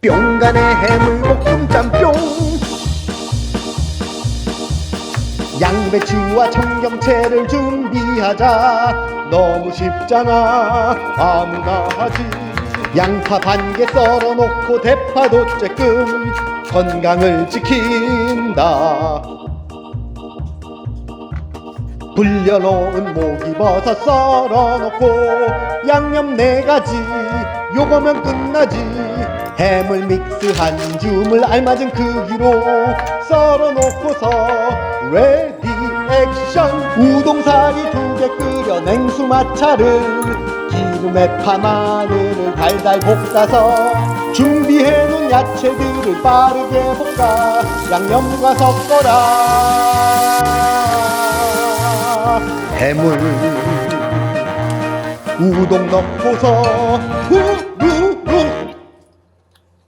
뿅간의 해물볶음 짬뽕 양배추와 청경채를 준비하자. 너무 쉽잖아. 아무나 하지. 양파 반 개 썰어 놓고 대파도 쬐끔 건강을 지킨다 불려놓은 목이버섯 썰어 놓고 양념 네 가지 요거면 끝나지. 해물 믹스 한 줌을 알맞은 크기로 썰어 놓고서 레디 액션. 우동사리 두 개 끓여 냉수 마차를 기름에 파 마늘을 달달 볶아서 준비해 놓은 야채들을 빠르게 볶아. 양념과 섞어라 해물 우동 넣고서 후루